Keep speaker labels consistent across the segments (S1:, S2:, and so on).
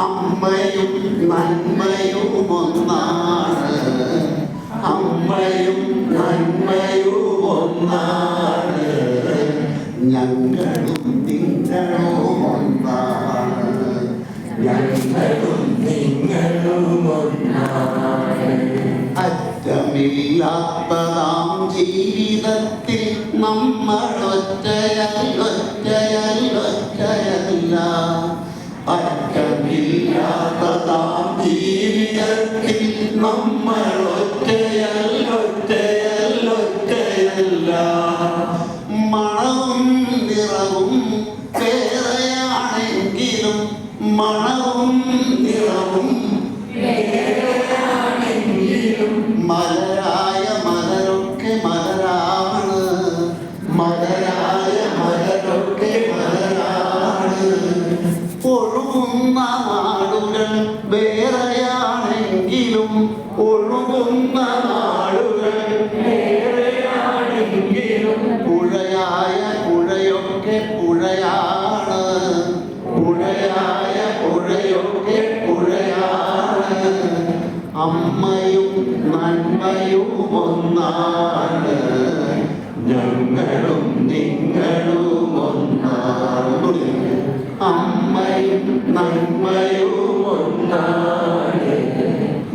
S1: അമ്മയും നന്മയും ഒന്നാണ് അമ്മയും നന്മയും ഒന്നാണ് ഞങ്ങളും നിങ്ങളും ഒന്നാണ് ഞങ്ങളും നിങ്ങളും ഒന്നാണ് അറ്റമില്ലാത്തതാം ജീവിതത്തിൽ നമ്മൾ ഒറ്റയാൽ ഒറ്റയല്ല ജീവിതത്തിൽ നമ്മൾ ഒറ്റയല്ല ഒറ്റയല്ല ഒറ്റയല്ല. മണവും നിറവും പേരയാണെങ്കിലും മണവും വേറെയാണെങ്കിലും ഒഴുകുന്ന നാളുകൾ ഏറെയാണെങ്കിലും പുഴയായ പുഴയൊക്കെ പുഴയാണ്. പുഴയായ പുഴയൊക്കെ പുഴയാണ്. അമ്മയും നന്മയും ഒന്നാണ്. ഞങ്ങളും നിങ്ങളും ഒന്നാണ്. അമ്മയും നന്മയും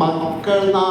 S1: മക്കൾ നാ